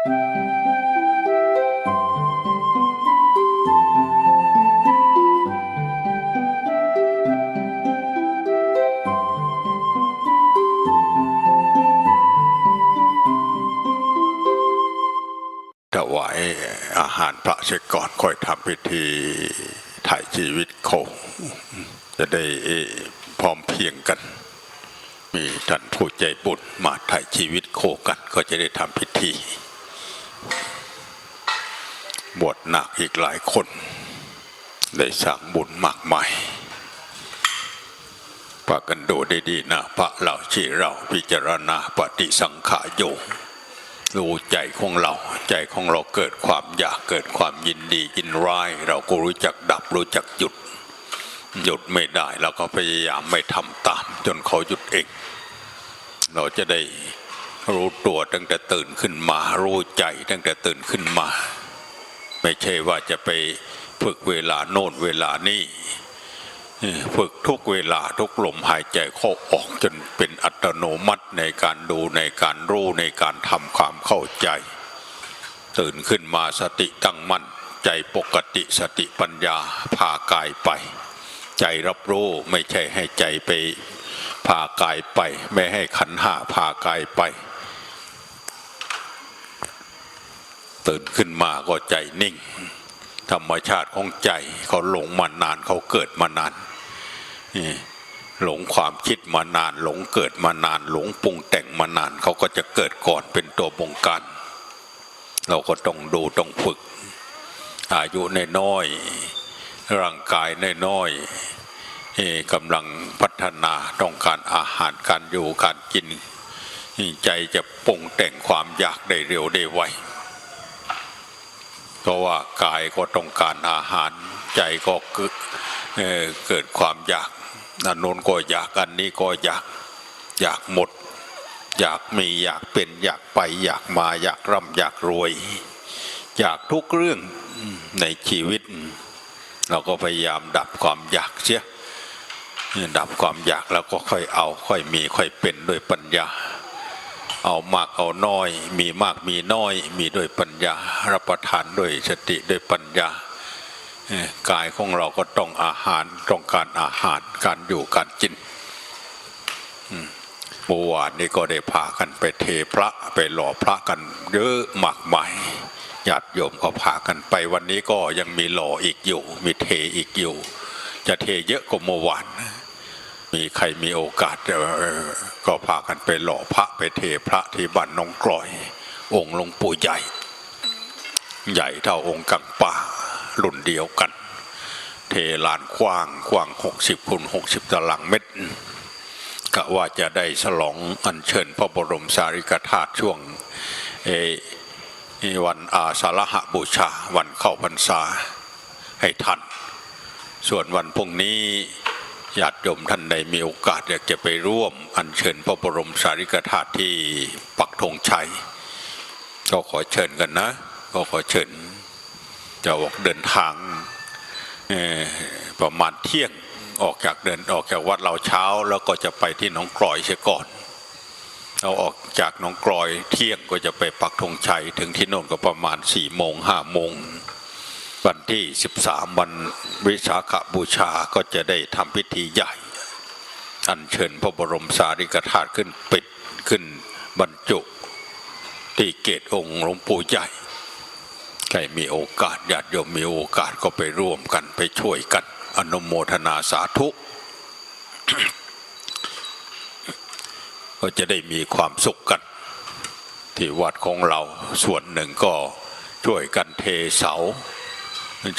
ถวายอาหารพระเสร็จก่อนค่อยทำพิธีถ่ายชีวิตโคจะได้พร้อมเพียงกัน มีท่านผู้ใจบุญมาถ่ายชีวิตโคกันก็จะได้ทำพิธี บวชหนัก อีกหลายคน ได้สร้างบุญมากมายปากันดูด้ดีนะพระเหล่าชีเราพิจารณาปฏิสังขารโยรู้ใจของเรา ใจของเราเกิดความอยากเกิดความยินดียินร้าย เราก็รู้จักดับรู้จักหยุด หยุดไม่ได้เราก็พยายามไม่ทำตาม จนเขาหยุดเอง เราจะได้รู้ตัวตั้งแต่ตื่นขึ้นมา รู้ใจตั้งแต่ตื่นขึ้นมา ไม่ใช่ว่าจะไปฝึกเวลาโน่นเวลานี้ฝึกทุกเวลาทุกลมหายใจเข้าออกจนเป็นอัตโนมัติในการดูในการรู้ในการทำความเข้าใจ ตื่นขึ้นมาสติตั้งมั่น ใจปกติสติปัญญาพากายไป ใจรับรู้ไม่ใช่ให้ใจไปพากายไป ไม่ให้ขันห้าพากายไป ตื่นขึ้นมาก็ใจนิ่ง ธรรมชาติของใจเขาหลงมานานเขาเกิดมานานหลงความคิดมานาน หลงเกิดมานาน หลงปรุงแต่งมานาน เขาก็จะเกิดก่อนเป็นตัวบงการ เราก็ต้องดูต้องฝึก อายุในน้อยร่างกายในน้อยกำลังพัฒนาต้องการอาหารการอยู่การกิน ใจจะปรุงแต่งความอยากได้เร็วได้ไว เพราะว่ากายก็ต้องการอาหารใจก็เกิดความอยากอันโน้นก็อยากอันนี้ก็อยากอยากหมด อยากมีอยากเป็นอยากไปอยากมาอยากร่ำอยากรวย อยากทุกเรื่องในชีวิต เราก็พยายามดับความอยากเสียดับความอยากแล้วก็ค่อยเอาค่อยมีค่อยเป็นด้วยปัญญา เอามากเอาน้อย มีมากมีน้อย มีด้วยปัญญา รับประทานด้วยสติด้วยปัญญากายของเราก็ต้องอาหารต้องการอาหารการอยู่การกินเมื่อวานนี้ก็ได้พากันไปเทพระไปหล่อพระกันเยอะมากมายญาติโยมก็พากันไปวันนี้ก็ยังมีหล่ออีกอยู่ มีเทอีกอยู่ จะเทเยอะกว่าเมื่อวาน มีใครมีโอกาสก็พากันไปหล่อพระไปเทพระที่บ้านน้องกลอย องค์หลวงปู่ใหญ่ ใหญ่เท่าองค์กังป่ารุ่นเดียวกัน เทลานกว้างกว้างหกสิบคูณหกสิบตารางเมตรกะว่าจะได้ฉลองอัญเชิญพระบรมสารีริกธาตุช่วงเอ่อวันอาสาฬหบูชาวันเข้าพรรษาให้ทัน ส่วนวันพรุ่งนี้ ญาติโยมท่านใดมีโอกาสอยากจะไปร่วม อัญเชิญพระบรมสารีริกธาตุที่ปักธงชัย ก็ขอเชิญกันนะ ก็ขอเชิญจะออกเดินทางประมาณเที่ยงออกจากเดินออกจากวัดเราเช้า แล้วก็จะไปที่หนองกลอยเสียก่อนเราออกจากหนองกลอยเที่ยงก็จะไปปักธงชัย ถึงที่โน่นก็ประมาณสี่โมงห้าโมง วันที่ 13 วันวิสาขบูชาก็จะได้ทำพิธีใหญ่ อัญเชิญพระบรมสารีริกธาตุขึ้นปิดขึ้นบรรจุ ที่เกตองค์หลวงปู่ใหญ่ใครมีโอกาสญาติโยมมีโอกาสก็ไปร่วมกันไปช่วยกัน อนุโมทนาสาธุ ก็จะได้มีความสุขกัน ที่วัดของเราส่วนหนึ่งก็ช่วยกันเทเสา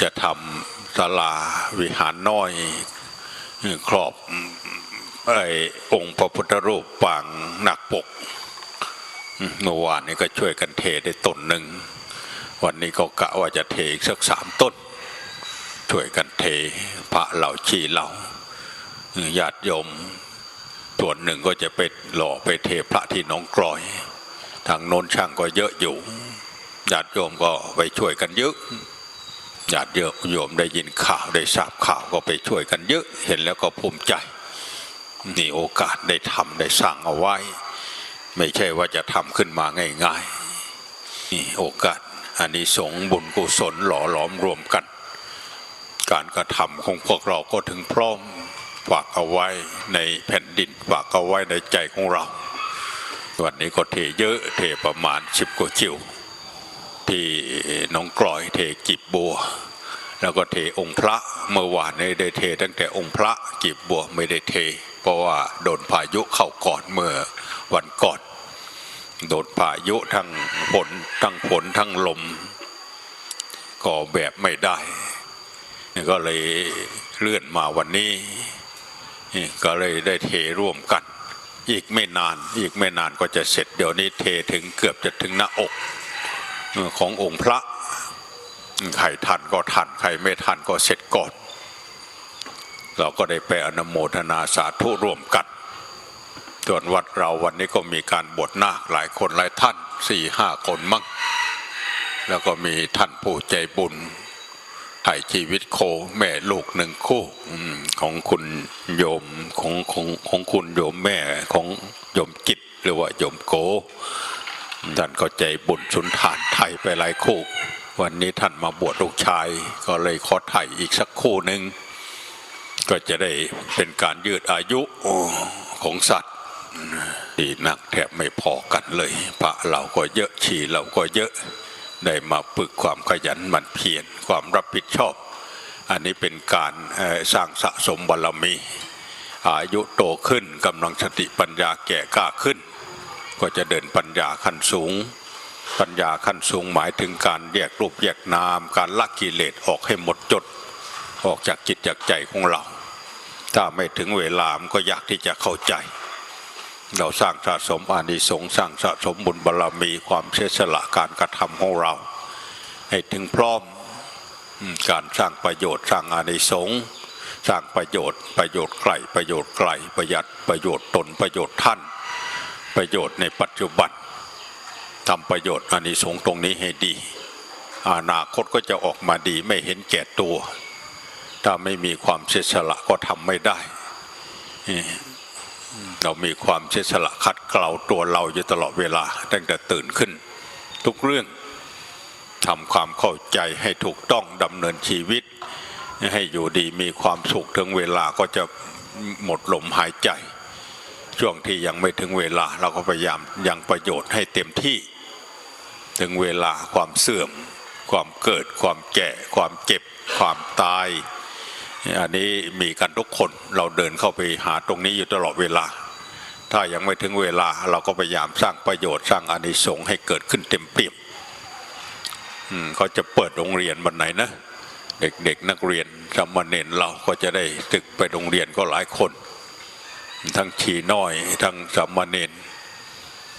จะทำศาลาวิหารน้อย ครอบไอ้องค์พระพุทธรูปปางหนักปกเมื่อวานนี้ก็ช่วยกันเทได้ต้นหนึ่ง วันนี้ก็กะว่าจะเทอีกสักสามต้น ช่วยกันเทพระเหล่าชีเหล่าญาติโยม ส่วนหนึ่งก็จะไปหล่อไปเทพระที่หน้องกลอย ทางโน้นช่างก็เยอะอยู่ ญาติโยมก็ไปช่วยกันเยอะ ญาติโยมได้ยินข่าวได้ทราบข่าวก็ไปช่วยกันเยอะเห็นแล้วก็ภูมิใจนี่โอกาสได้ทำได้สร้างเอาไว้ ไม่ใช่ว่าจะทำขึ้นมาง่ายๆนี่โอกาสอันนี้สงบุญกุศลหล่อหลอมรวมกัน การกระทำของพวกเราก็ถึงพร้อมฝากเอาไว้ในแผ่นดินฝากเอาไว้ในใจของเรา วันนี้ก็เทเยอะเทประมาณสิบกว่าคิว ที่น้องกลอยเทกิบบัว แล้วก็เทองค์พระเมื่อวานนี้ได้เทตั้งแต่องค์พระกิบบัวไม่ได้เท เพราะว่าโดนพายุเข้าก่อนเมื่อวันก่อนโดนพายุทั้งฝนทั้งฝนทั้งลม ก็แบบไม่ได้ก็เลยเลื่อนมาวันนี้ก็เลยได้เทร่วมกัน อีกไม่นาน อีกไม่นานก็จะเสร็จเดี๋ยวนี้เทถึงเกือบจะถึงหน้าอก ขององค์พระใครทันก็ทันใครไม่ทันก็เสร็จก่อน เราก็ได้ไปอนโมทนาสาธุร่วมกันส่วนวัดเราวันนี้ก็มีการบวชนาคหลายคนหลายท่านสี่ห้าคนมั่งแล้วก็มีท่านผู้ใจบุญถ่ายชีวิตโคแม่ลูกหนึ่งคู่ของคุณโยมของของของคุณโยมแม่ของโยมกิจหรือว่าโยมโก ท่านก็ใจบุญสุนทานไทยไปหลายคู่ วันนี้ท่านมาบวชลูกชาย ก็เลยขอไทยอีกสักคู่หนึ่งก็จะได้เป็นการยืดอายุของสัตว์ดีนักแทบไม่พอกันเลย พระเราก็เยอะชีเราก็เยอะได้มาฝึกความขยันหมั่นเพียรความรับผิดชอบ อันนี้เป็นการสร้างสะสมบารมี อายุโตขึ้นกำลังสติปัญญาแก่กล้าขึ้น ก็จะเดินปัญญาขั้นสูง ปัญญาขั้นสูงหมายถึงการแยกรูปแยกนาม การละกิเลสออกให้หมดจด ออกจากจิตจากใจของเรา ถ้าไม่ถึงเวลามก็ยากที่จะเข้าใจ เราสร้างสะสมอานิสงส์สร้างสะสมบุญบารมีความเสียสละการกระทำของเรา ให้ถึงพร้อมอืมการสร้างประโยชน์สร้างอานิสงส์สร้างประโยชน์ประโยชน์ไกลประโยชน์ไกลประหยัดประโยชน์ตนประโยชน์ท่าน ประโยชน์ในปัจจุบันทำประโยชน์อานิสงส์ตรงนี้ให้ดี อนาคตก็จะออกมาดีไม่เห็นแก่ตัว ถ้าไม่มีความเสียสละก็ทำไม่ได้ เรามีความเสียสละขัดเกลาตัวเราอยู่ตลอดเวลาตั้งแต่ตื่นขึ้น ทุกเรื่องทำความเข้าใจให้ถูกต้องดำเนินชีวิต ให้อยู่ดีมีความสุขถึงเวลาก็จะหมดลมหายใจ ช่วงที่ยังไม่ถึงเวลาเราก็พยายามยังประโยชน์ให้เต็มที่ ถึงเวลาความเสื่อม ความเกิด ความแก่ ความเจ็บ ความตาย อันนี้มีกันทุกคนเราเดินเข้าไปหาตรงนี้อยู่ตลอดเวลา ถ้ายังไม่ถึงเวลาเราก็พยายามสร้างประโยชน์สร้างอานิสงส์ให้เกิดขึ้นเต็มเปี่ยมเขาจะเปิดโรงเรียนวันไหนนะ เด็กๆนักเรียนสามเณรเราก็จะได้ตึกไปโรงเรียนก็หลายคน ทั้งชีน้อย ทั้งสามเณร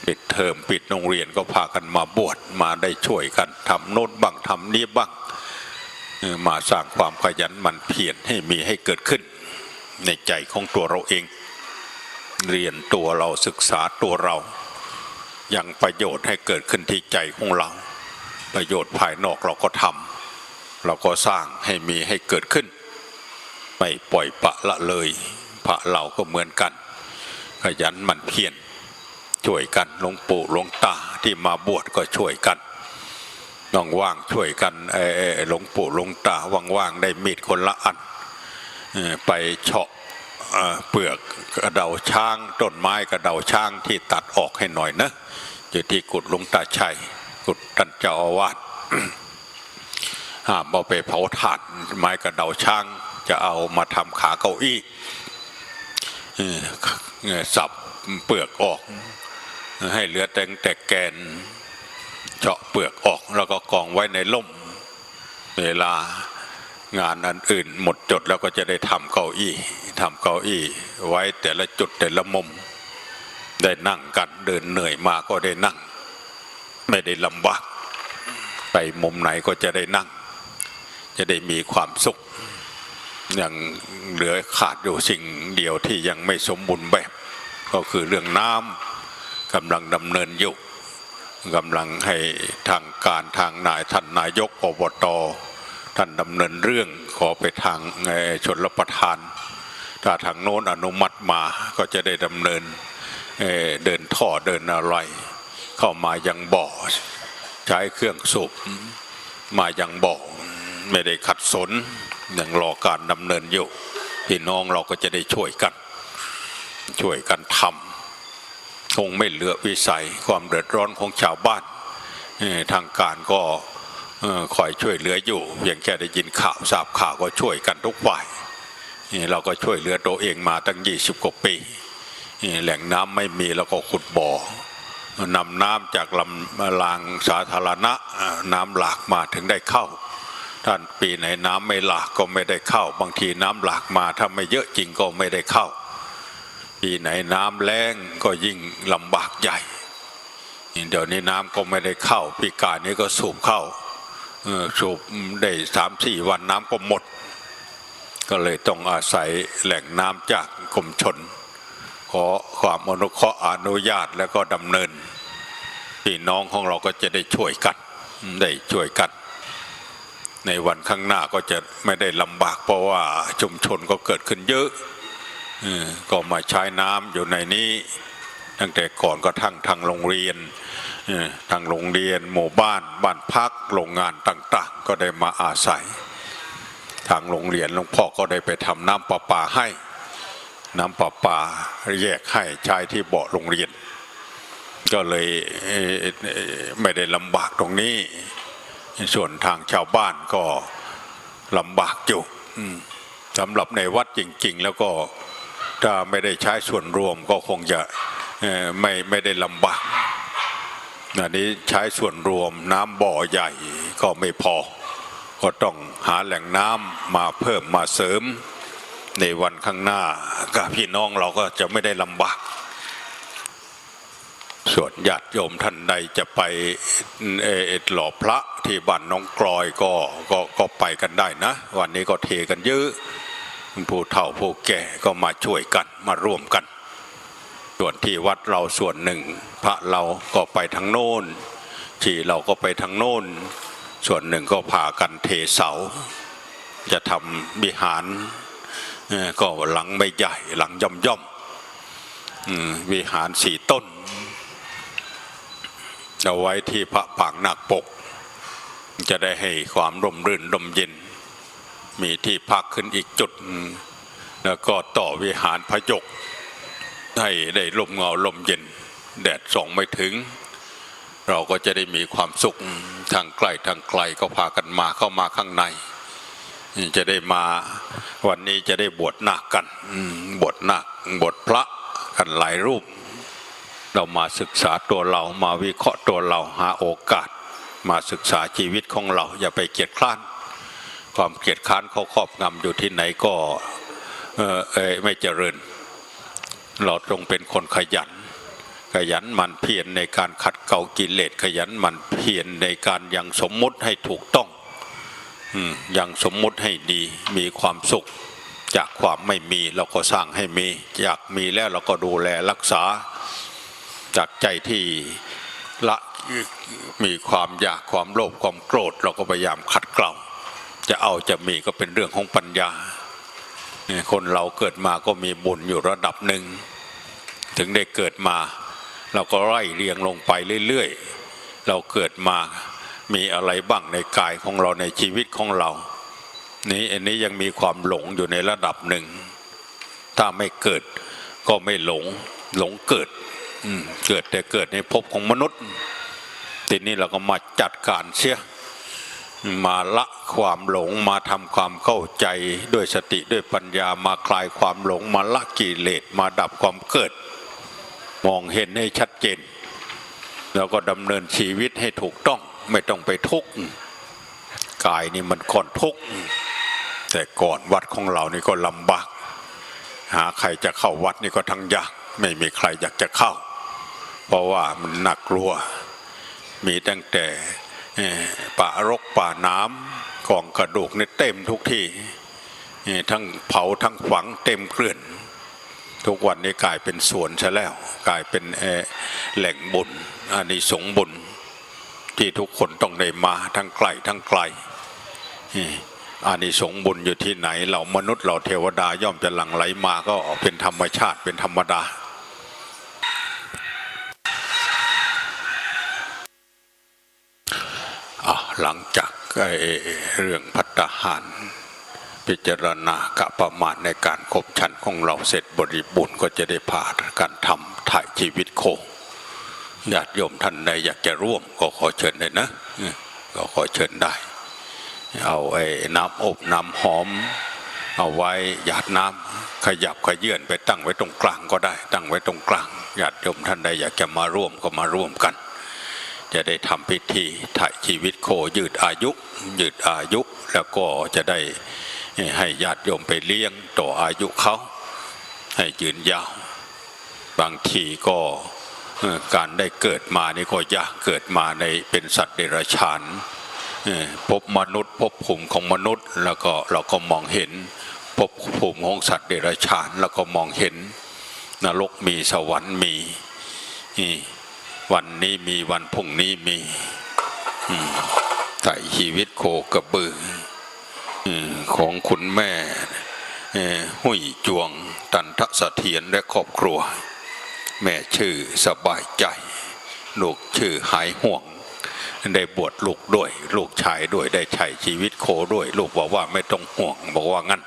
ปิดเทอมปิดโรงเรียนก็พากันมาบวชมาได้ช่วยกันทำโน้นบ้างทำนี้บ้างมาสร้างความขยันหมั่นเพียรให้มีให้เกิดขึ้น ในใจของตัวเราเอง เรียนตัวเราศึกษาตัวเรา ยังประโยชน์ให้เกิดขึ้นที่ใจของเรา ประโยชน์ภายนอกเราก็ทำเราก็สร้างให้มีให้เกิดขึ้น ไม่ปล่อยปะละเลย พระเราก็เหมือนกัน ขยันหมั่นเพียรช่วยกันหลวงปู่หลวงตาที่มาบวชก็ช่วยกันน่องว่างช่วยกันเออหลวงปู่หลวงตาว่างๆได้มีดคนละอันไปเฉาะเปลือกกระเดาช้างต้นไม้กระเดาช้างที่ตัดออกให้หน่อยนะอยู่ที่กุดหลวงตาชัยกุดท่านเจ้าอาวาสห้ามเอาไปเผาถ่านไม้กระเดาช้างจะเอามาทำขาเก้าอี้ สับเปลือกออก ให้เหลือแต่แต่แกน เจาะเปลือกออก แล้วก็กองไว้ในล่ม เวลางานอันอื่น หมดจดแล้วก็จะได้ทำเก้าอี้ทำเก้าอี้ ไว้แต่ละจุดแต่ละมุม ได้นั่งกันเดินเหนื่อยมาก็ได้นั่ง ไม่ได้ลำบากไปมุมไหนก็จะได้นั่ง จะได้มีความสุข ยังเหลือขาดอยู่สิ่งเดียวที่ยังไม่สมบูรณ์แบบ ก็คือเรื่องน้ำกำลังดำเนินอยู่กำลังให้ทางการทางนายท่านนายกอบตท่านดำเนินเรื่องขอไปทางชนรประทาน ถ้าทางโน้นอนุมัติมาก็จะได้ดำเนินเเดินท่อเดินอะไร เข้ามายังบ่อ ใช้เครื่องสูบมายังบ่อไม่ได้ขัดสน ยังรอการดำเนินอยู่พี่น้องเราก็จะได้ช่วยกัน ช่วยกันทำคงไม่เหลือวิสัยความเดือดร้อนของชาวบ้านทางการก็คอยช่วยเหลืออยู่เพียงแค่ได้ยินข่าวทราบข่าวก็ช่วยกันทุกฝ่ายเราก็ช่วยเหลือตัวเองมาตั้ง 20 กว่าปี แหล่งน้ำไม่มีเราก็ขุดบ่อนำน้ำจากลำรางสาธารณะน้ำหลากมาถึงได้เข้า ท่านปีไหนน้ำไม่หลากก็ไม่ได้เข้า บางทีน้ำหลากมาถ้าไม่เยอะจริงก็ไม่ได้เข้า ปีไหนน้ำแล้งก็ยิ่งลำบากใหญ่เดี๋ยวนี้น้ำก็ไม่ได้เข้า ปีกายนี้ก็สูบเข้าสูบได้สามสี่วันน้ำก็หมด ก็เลยต้องอาศัยแหล่งน้ำจากกรมชน ขอความอนุเคราะห์อนุญาตแล้วก็ดำเนินพี่น้องของเราก็จะได้ช่วยกันได้ช่วยกัน ในวันข้างหน้าก็จะไม่ได้ลำบาก เพราะว่าชุมชนก็เกิดขึ้นเยอะก็มาใช้น้ำอยู่ในนี้ ตั้งแต่ก่อนก็ทั้งทางโรงเรียนทางโรงเรียนหมู่บ้านบ้านพักโรงงานต่างๆ ก็ได้มาอาศัย ทางโรงเรียนหลวงพ่อก็ได้ไปทำน้ำประปาให้ น้ำประปาแยกให้ใช้ที่เบาะโรงเรียน ก็เลยไม่ได้ลำบากตรงนี้ ส่วนทางชาวบ้านก็ลำบากอยู่สำหรับในวัดจริง ๆ แล้วก็ถ้าไม่ได้ใช้ส่วนรวมก็คงจะไม่ไม่ได้ลำบากอันนี้ใช้ส่วนรวมน้ำบ่อใหญ่ก็ไม่พอ ก็ต้องหาแหล่งน้ำมาเพิ่มมาเสริม ในวันข้างหน้ากับพี่น้องเราก็จะไม่ได้ลำบาก ส่วนญาติโยมท่านใดจะไปเอ่อหล่อพระที่บ้านน้องกลอยก็ก็ก็ไปกันได้นะ วันนี้ก็เทกันเยอะผู้เฒ่าผู้แก่ก็มาช่วยกันมาร่วมกัน ส่วนที่วัดเราส่วนหนึ่ง พระเราก็ไปทางโน้นที่เราก็ไปทางโน้น ส่วนหนึ่งก็พากันเทเสา จะทำวิหารก็หลังไม่ใหญ่หลังย่อมย่อมๆอืมวิหารสี่ต้น เอาไว้ที่พระปางนาคปก จะได้ให้ความร่มรื่นร่มเย็น มีที่พักขึ้นอีกจุด แล้วก็ต่อวิหารพระยก ให้ได้ลมเงาลมเย็น แดดส่องไม่ถึง เราก็จะได้มีความสุขทางใกล้ทางไกลก็พากันมาเข้ามาข้างใน จะได้มาวันนี้จะได้บวชนาคกันบวชนาคบวชพระกันหลายรูป เรามาศึกษาตัวเรามาวิเคราะห์ตัวเราหาโอกาส มาศึกษาชีวิตของเราอย่าไปเกียจคร้าน ความเกียจคร้านเขาครอบงำอยู่ที่ไหนก็เออเอไม่เจริญ เราจงเป็นคนขยัน ขยันมันเพียรในการขัดเกลากิเลสขยันมันเพียรในการยังสมมุติให้ถูกต้องอยังสมมุติให้ดีมีความสุข จากความไม่มีเราก็สร้างให้มี อยากมีแล้วเราก็ดูแลรักษา จากใจที่ละมีความอยากความโลภความโกรธ เราก็พยายามขัดเกลาจะเอาจะมีก็เป็นเรื่องของปัญญา คนเราเกิดมาก็มีบุญอยู่ระดับหนึ่ง ถึงได้เกิดมา เราก็ไล่เรียงลงไปเรื่อยๆ เราเกิดมามีอะไรบ้างในกายของเราในชีวิตของเรา นี่อันนี้ยังมีความหลงอยู่ในระดับหนึ่ง ถ้าไม่เกิดก็ไม่หลงหลงเกิด เกิดแต่เกิดในภพของมนุษย์ทีนี้เราก็มาจัดการเสียมาละความหลงมาทำความเข้าใจด้วยสติด้วยปัญญามาคลายความหลง มาละกิเลสมาดับความเกิด มองเห็นให้ชัดเจน แล้วก็ดำเนินชีวิตให้ถูกต้องไม่ต้องไปทุกข์กายนี่มันก่อนทุกข์แต่ก่อนวัดของเรานี่ก็ลำบาก หาใครจะเข้าวัดนี่ก็ทั้งยากไม่มีใครอยากจะเข้า เพราะว่ามันหนักกลัว มีตั้งแต่ป่ารกป่าน้ำกองกระดูกนี่เต็มทุกที่ทั้งเผาทั้งฝังเต็มเกลื่อน ทุกวันนี้กลายเป็นสวนซะแล้ว กลายเป็นแหล่งบุญอานิสงส์บุญที่ทุกคนต้องได้มาทั้งไกลทั้งไกลเอ่ออานิสงส์บุญอยู่ที่ไหนเรามนุษย์เราเทวดาย่อมจะหลั่งไหลมาก็เป็นธรรมชาติเป็นธรรมดา หลังจากไอเรื่องพัฒหาร พิจารณากะประมาณในการขบฉันของเราเสร็จบริบูรณ์ก็จะได้ผ่านการทำถ่ายชีวิตโคญาติโยมท่านใดอยากจะร่วมก็ขอเชิญเลยนะ ก็ขอเชิญได้ เอาไอ้น้ำอบน้ำหอม เอาไว้หยาดน้ำขยับขยื่นไปตั้งไว้ตรงกลางก็ได้ ตั้งไว้ตรงกลางญาติโยมท่านใดอยากจะมาร่วมก็มาร่วมกัน จะได้ทำพิธีถ่ายชีวิตโคยืดอายุ ยืดอายุ แล้วก็จะได้ให้ญาติโยมไปเลี้ยงต่ออายุเขาให้ยืนยาว บางทีก็การได้เกิดมานี่ก็ยากเกิดมาในเป็นสัตว์เดรัจฉานพบมนุษย์พบภูมิของมนุษย์ แล้วก็เราก็มองเห็นพบภูมิของสัตว์เดรัจฉาน แล้วก็มองเห็นนรกมีสวรรค์มีนี่ วันนี้มีวันพรุ่งนี้มีอืมไถ่ชีวิตโคกระบืออืมของคุณแม่เอ่อหุยจวงตันทะเสถียรและครอบครัว แม่ชื่อสบายใจ ลูกชื่อหายห่วง ได้บวชลูกด้วย ลูกชายด้วยได้ใช้ชีวิตโคด้วย ลูกบอกว่าไม่ต้องห่วง บอกว่างั้น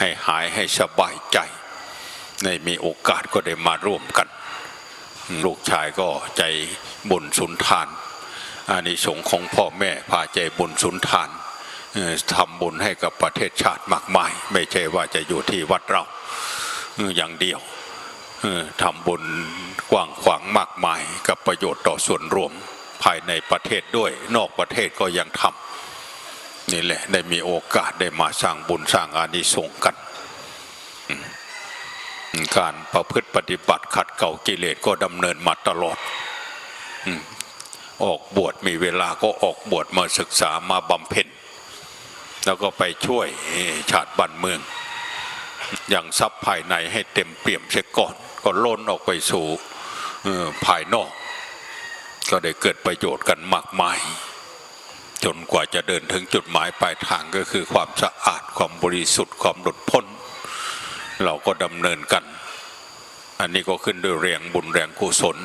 ให้หายให้สบายใจ ในมีโอกาสก็ได้มาร่วมกัน ลูกชายก็ใจบุญสุนทานอานิสงส์ของพ่อแม่พาใจบุญสุนทานทำบุญให้กับประเทศชาติมากมาย ไม่ใช่ว่าจะอยู่ที่วัดเราอย่างเดียวทำบุญกว้างขวางมากมายกับประโยชน์ต่อส่วนรวมภายในประเทศด้วย นอกประเทศก็ยังทำนี่แหละได้มีโอกาสได้มาสร้างบุญสร้างอานิสงส์กัน การประพฤติปฏิบัติขัดเกลากิเลสก็ดำเนินมาตลอดออกบวชมีเวลาก็ออกบวชมาศึกษามาบำเพ็ญแล้วก็ไปช่วยชาติบ้านเมือง อย่างทรัพย์ภายในให้เต็มเปี่ยมเสียก่อน ก็ล้นออกไปสู่ภายนอก ก็ได้เกิดประโยชน์กันมากมาย จนกว่าจะเดินถึงจุดหมายปลายทางก็คือความสะอาดความบริสุทธิ์ความหลุดพ้น เราก็ดำเนินกัน อันนี้ก็ขึ้นด้วยแรงบุญแรงกุศล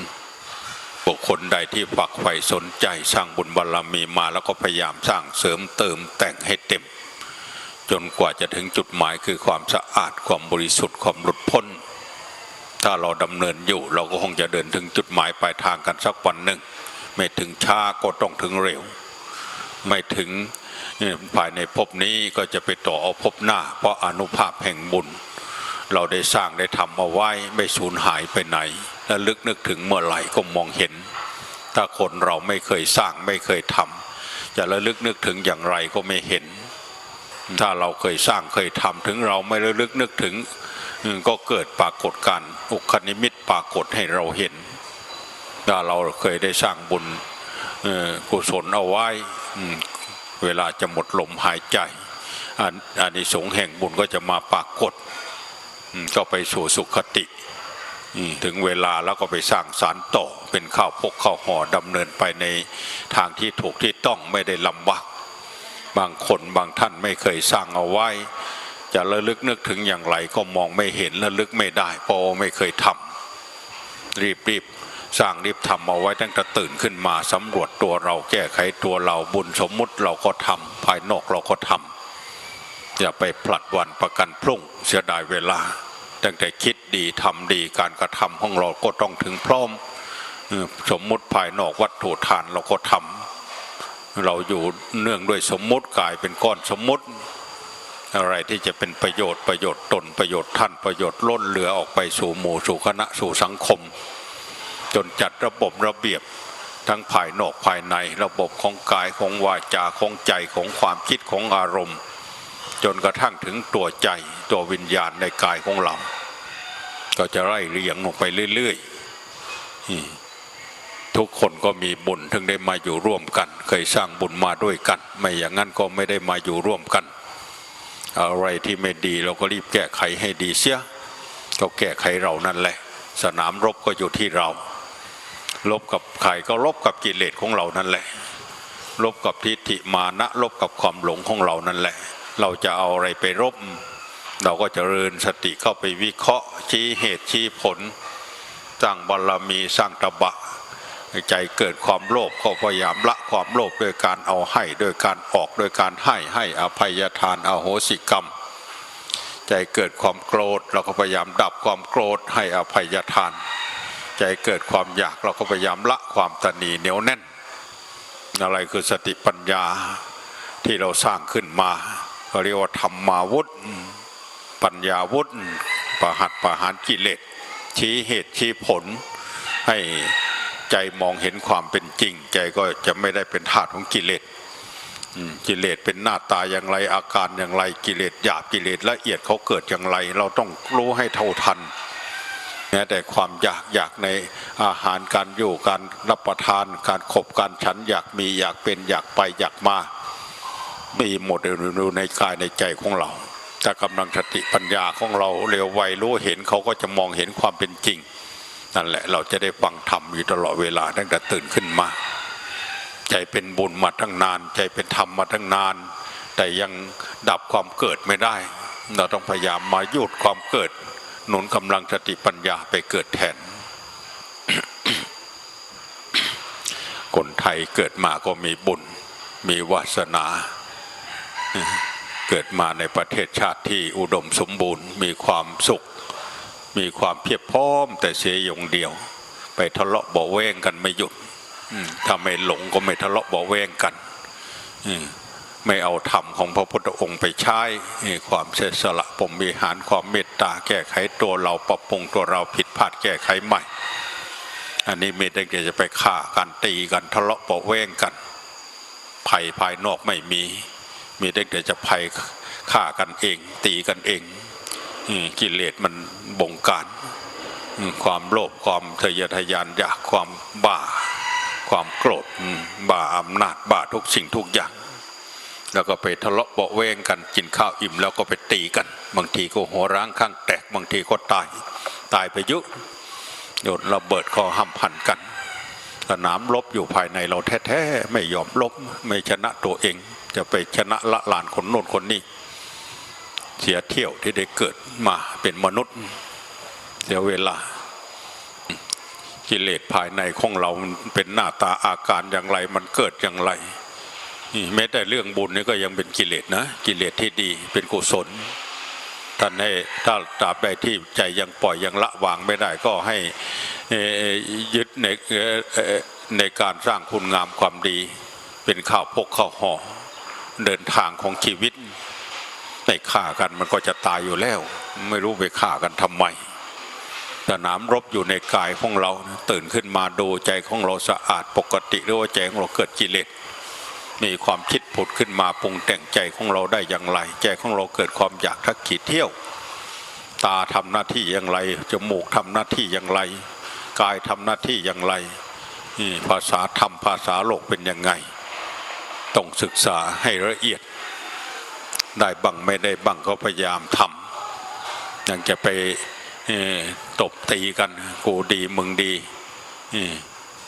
บุคคลใดที่ฝักใฝ่สนใจสร้างบุญบารรมีมาแล้วก็พยายามสร้างเสริมเติมแต่งให้เต็ม จนกว่าจะถึงจุดหมายคือความสะอาดความบริสุทธิ์ความหลุดพ้น ถ้าเราดำเนินอยู่ เราก็คงจะเดินถึงจุดหมายปลายทางกันสักวันหนึ่ง ไม่ถึงช้าก็ต้องถึงเร็ว ไม่ถึงภายในภพนี้ก็จะไปต่อเอาภพหน้า เพราะอนุภาพแห่งบุญ เราได้สร้างได้ทำเอาไว้ไม่สูญหายไปไหน และลึกนึกถึงเมื่อไหร่ก็มองเห็น ถ้าคนเราไม่เคยสร้างไม่เคยทำจะระลึกนึกถึงอย่างไรก็ไม่เห็น ถ้าเราเคยสร้างเคยทำถึงเราไม่ระลึกนึกถึง ก็เกิดปรากฏการณ์อุคนิมิตปรากฏให้เราเห็น ถ้าเราเคยได้สร้างบุญกุศลเอาไว้เวลาจะหมดลมหายใจอันอานิสงส์แห่งบุญก็จะมาปรากฏ ก็ไปสู่สุขติ ถึงเวลาแล้วก็ไปสร้างสารต่อเป็นข้าวพกข้าวห่อดำเนินไปในทางที่ถูกที่ต้องไม่ได้ลำบากบางคนบางท่านไม่เคยสร้างเอาไว้ จะระลึกนึกถึงอย่างไรก็มองไม่เห็นระลึกไม่ได้เพราะไม่เคยทำรีบรีบสร้างรีบทำเอาไว้ตั้งแต่ตื่นขึ้นมาสำรวจตัวเราแก้ไขตัวเราบุญสมมุติเราก็ทำภายนอกเราก็ทำ อย่าไปผลัดวันประกันพรุ่งเสียดายเวลา ตั้งแต่คิดดีทำดีการกระทำของเราก็ต้องถึงพร้อมสมมุติภายนอกวัตถุทานเราก็ทำเราอยู่เนื่องด้วยสมมุติกายเป็นก้อนสมมุติ อะไรที่จะเป็นประโยชน์ประโยชน์ตนประโยชน์ท่านประโยชน์ล้นเหลือออกไปสู่หมู่สู่คณะสู่สังคม จนจัดระบบระเบียบทั้งภายนอกภายในระบบของกายของวาจาของใจของความคิดของอารมณ์ จนกระทั่งถึงตัวใจตัววิญญาณในกายของเรา ก็จะไล่เรียงลงไปเรื่อยๆทุกคนก็มีบุญถึงได้มาอยู่ร่วมกัน เคยสร้างบุญมาด้วยกัน ไม่อย่างนั้นก็ไม่ได้มาอยู่ร่วมกัน อะไรที่ไม่ดีเราก็รีบแก้ไขให้ดีเสียก็แก้ไขเรานั่นแหละ สนามรบก็อยู่ที่เราลบกับใครก็ลบกับกิเลสของเรานั่นแหละ ลบกับทิฏฐิมานะลบกับความหลงของเรานั่นแหละ เราจะเอาอะไรไปรบเราก็จเจริญสติเข้าไปวิเคราะห์ชี้เหตุชี้ผล สร้างบารมีสร้างตบะ ใจเกิดความโลภก็พยายามละความโลภด้วยการเอาให้ด้วยการออกด้วยการให้ให้อภัยทานอโหสิกรรม ใจเกิดความโกรธเราก็พยายามดับความโกรธให้อภัยทาน ใจเกิดความอยากเราก็พยายามละความตนีเหนียวแน่น อะไรคือสติปัญญาที่เราสร้างขึ้นมา เรียกว่าธรรมาวุธ ปัญญาวุธประหัตประหารกิเลสชี้เหตุชี้ผล ให้ใจมองเห็นความเป็นจริง ใจก็จะไม่ได้เป็นทาสของกิเลสกิเลสเป็นหน้าตาอย่างไรอาการอย่างไรกิเลสหยาบกิเลสละเอียดเขาเกิดอย่างไร เราต้องรู้ให้เท่าทันแม้แต่ความอยากอยากในอาหารการอยู่การรับประทาน การขบการฉันอยากมีอยากเป็นอยากไปอยากมา มีหมดอยู่ในกายในใจของเราแต่กำลังสติปัญญาของเราเร็วไวรู้เห็นเขาก็จะมองเห็นความเป็นจริง นั่นแหละเราจะได้ฟังธรรมอยู่ตลอดเวลาตั้งแต่ตื่นขึ้นมา ใจเป็นบุญมาตั้งนาน ใจเป็นธรรมมาตั้งนาน แต่ยังดับความเกิดไม่ได้ เราต้องพยายามมาหยุดความเกิด หนุนกำลังสติปัญญาไปเกิดแทนคนไทยเกิดมาก็มีบุญ มีวาสนา เกิดมาในประเทศชาติที่อุดมสมบูรณ์ มีความสุข มีความเพียบพร้อม แต่เสียอย่างเดียว ไปทะเลาะเบาแวงกันไม่หยุดถ้าไม่หลงก็ไม่ทะเลาะเบาแวงกันไม่เอาธรรมของพระพุทธองค์ไปใช้ความเสียสละปมวิหารความเมตตาแก้ไขตัวเราปรับปรุงตัวเราผิดพลาดแก้ไขใหม่ อันนี้ไม่ได้จะไปฆ่ากันตีกันทะเลาะเบาแวงกันภัยภายนอกไม่มี มีแต่จะภัยฆ่ากันเอง ตีกันเองกิเลสมันบงการ ความโลภความทะเยอทะยานอยากความบ้า ความโกรธบ้าอำนาจบ้าทุกสิ่งทุกอย่าง แล้วก็ไปทะเลาะเบาะแวงกันกินข้าวอิ่ม แล้วก็ไปตีกัน บางทีก็หัวร้างข้างแตกบางทีก็ตาย ตายไปเยุโยนระเบิดคอห้ำพันกันสนามรบอยู่ภายในเราแท้ๆไม่ยอมลบไม่ชนะตัวเอง จะไปชนะละลานคนโน้นคนนี้ เสียเที่ยวที่ได้เกิดมาเป็นมนุษย์ เสียเวลา กิเลสภายในของเรามันเป็นหน้าตาอาการอย่างไรมันเกิดอย่างไรแม้แต่เรื่องบุญนี่ก็ยังเป็นกิเลสนะ กิเลสที่ดีเป็นกุศลท่านให้ถ้าตราบใดที่ใจยังปล่อยยังละวางไม่ได้ก็ให้ยึดในในการสร้างคุณงามความดี เป็นข้าวพกข้าวห่อ เดินทางของชีวิตไปฆ่ากันมันก็จะตายอยู่แล้ว ไม่รู้ไปฆ่ากันทำไมสนามรบอยู่ในกายของเราตื่นขึ้นมาดูใจของเราสะอาดปกติหรือว่าใจของเราเกิดกิเลสมีความคิดผุดขึ้นมาปรุงแต่งใจของเราได้อย่างไร ใจของเราเกิดความอยากทักขีดเที่ยว ตาทำหน้าที่อย่างไรจมูกทำหน้าที่อย่างไร กายทำหน้าที่อย่างไรภาษาธรรมภาษาโลกเป็นยังไง ต้องศึกษาให้ละเอียด ได้บังไม่ได้บังก็พยายามทำยังจะไปตบตีกันกูดีมึงดี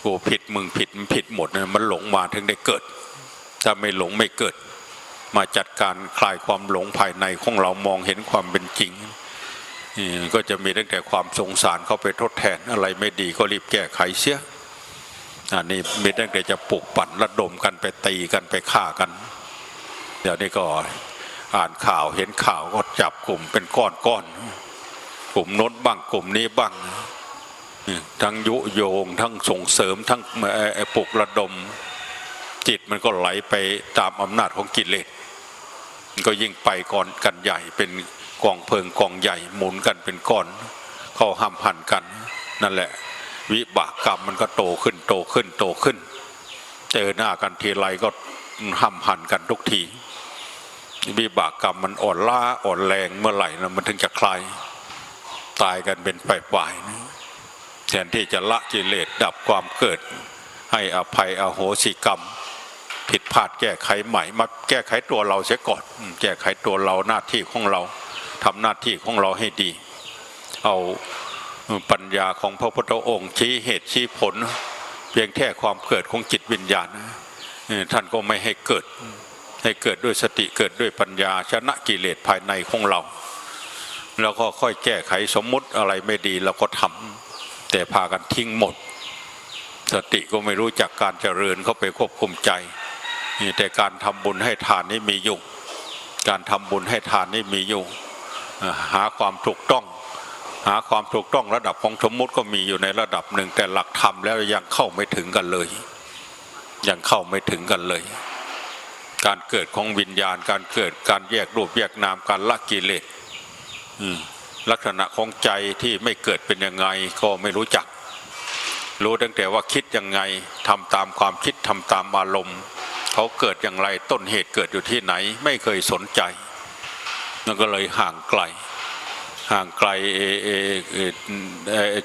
กูผิดมึงผิดมันผิดหมดนะมันหลงมาถึงได้เกิด ถ้าไม่หลงไม่เกิด มาจัดการคลายความหลงภายในของเรามองเห็นความเป็นจริงก็จะมีตั้งแต่ความสงสารเข้าไปทดแทนอะไรไม่ดีก็รีบแก้ไขเสีย อันนี้มีตั้งแต่จะปลุกปั่นระดมกันไปตีกันไปฆ่ากัน เดี๋ยวนี้ก็อ่านข่าวเห็นข่าวก็จับกลุ่มเป็นก้อนก้อนกลุ่มน้นบ้างกลุ่มนี้บ้าง ทั้งยุโยงทั้งส่งเสริมทั้งปลุกระดม จิตมันก็ไหลไปตามอำนาจของกิเลสก็ยิ่งไปก่อนกันใหญ่เป็นกองเพลิงกองใหญ่หมุนกันเป็นก้อน เข้าห้ามพันกันนั่นแหละ วิบากกรรมมันก็โตขึ้นโตขึ้นโตขึ้น เจอหน้ากันทีไรก็ห้ามหันกันทุกทีวิบากกรรมมันอ่อนล้าอ่อนแรงเมื่อไหร่นะมันถึงจะคลายตายกันเป็นฝ่ายๆนะแทนที่จะละกิเลสดับความเกิด ให้อภัยอโหสิกรรม ผิดพลาดแก้ไขใหม่มาแก้ไขตัวเราเสียก่อนแก้ไขตัวเราหน้าที่ของเราทำหน้าที่ของเราให้ดี เอา ปัญญาของพระพุทธองค์ชี้เหตุชี้ผล เพียงแค่ความเกิดของจิตวิญญาณท่านก็ไม่ให้เกิด ให้เกิดด้วยสติเกิดด้วยปัญญาชนะกิเลสภายในของเรา แล้วก็ค่อยแก้ไขสมมุติอะไรไม่ดีเราก็ทำแต่พากันทิ้งหมด สติก็ไม่รู้จักการเจริญเข้าไปควบคุมใจแต่การทำบุญให้ทานนี่มีอยู่ การทำบุญให้ทานนี่มีอยู่หาความถูกต้อง หาความถูกต้องระดับของสมมุติก็มีอยู่ในระดับหนึ่ง แต่หลักธรรมแล้วยังเข้าไม่ถึงกันเลย ยังเข้าไม่ถึงกันเลย การเกิดของวิญญาณ การเกิดการแยกรูปแยกนามการละกิเลสลักษณะของใจที่ไม่เกิดเป็นยังไงก็ไม่รู้จัก รู้ตั้งแต่ว่าคิดยังไงทำตามความคิดทำตามอารมณ์ เขาเกิดอย่างไรต้นเหตุเกิดอยู่ที่ไหน ไม่เคยสนใจมันก็เลยห่างไกล ห่างไกล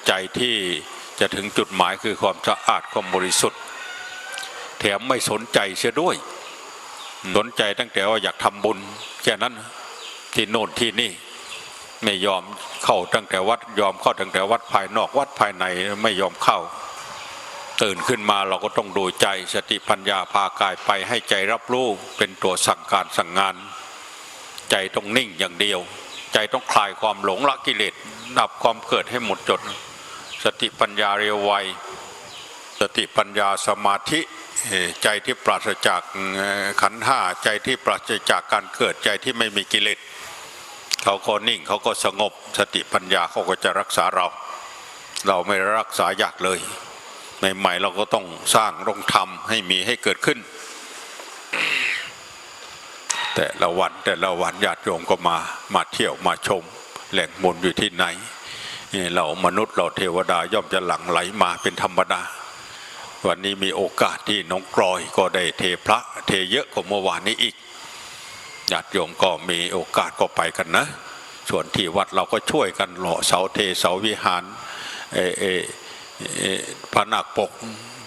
ใจที่จะถึงจุดหมายคือความสะอาดความบริสุทธิ์ แถมไม่สนใจเสียด้วย สนใจตั้งแต่ว่าอยากทำบุญแค่นั้นที่โน่นที่นี่ไม่ยอมเข้าตั้งแต่วัดยอมเข้าตั้งแต่วัดภายนอกวัดภายในไม่ยอมเข้า ตื่นขึ้นมาเราก็ต้องดูใจสติปัญญาพากายไปให้ใจรับรู้เป็นตัวสั่งการสั่งงาน ใจต้องนิ่งอย่างเดียว ใจต้องคลายความหลงละกิเลสดับความเกิดให้หมดจด สติปัญญาเร็วไวสติปัญญาสมาธิใจที่ปราศจากขันธ์ห้าใจที่ปราศจากการเกิดใจที่ไม่มีกิเลสเขาก็นิ่งเขาก็สงบสติปัญญาเขาก็จะรักษาเรา เราไม่รักษายากเลยใหม่ๆเราก็ต้องสร้างต้องทำให้มีให้เกิดขึ้น แต่ละวันแต่ละวันญาติโยมก็มามาเที่ยวมาชม แหล่งมนต์อยู่ที่ไหนเรามนุษย์เราเทวดาย่อมจะหลั่งไหลมาเป็นธรรมดา วันนี้มีโอกาสที่น้องกลอยก็ได้เทพระเทเยอะกว่าเมื่อวานนี้อีกญาติโยมก็มีโอกาสก็ไปกันนะ ส่วนที่วัดเราก็ช่วยกันหล่อเสาเทเสาวิหารเอเอเอ่อพระนาคปก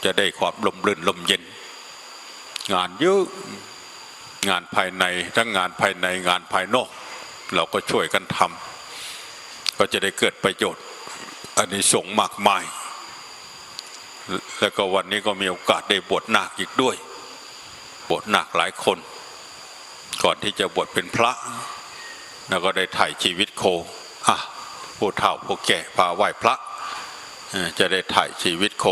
จะได้ความลมรื่นลมเย็น งานเยอะ งานภายในทั้งงานภายในงานภายนอก เราก็ช่วยกันทำก็จะได้เกิดประโยชน์อันนี้สงมากมาย แล้วก็วันนี้ก็มีโอกาสได้บวชนาคอีกด้วย บวชนาคหลายคน ก่อนที่จะบวชเป็นพระแล้วก็ได้ถ่ายชีวิตโคอะผู้เฒ่าผู้แก่พาไหว้พระจะได้ถ่ายชีวิตโค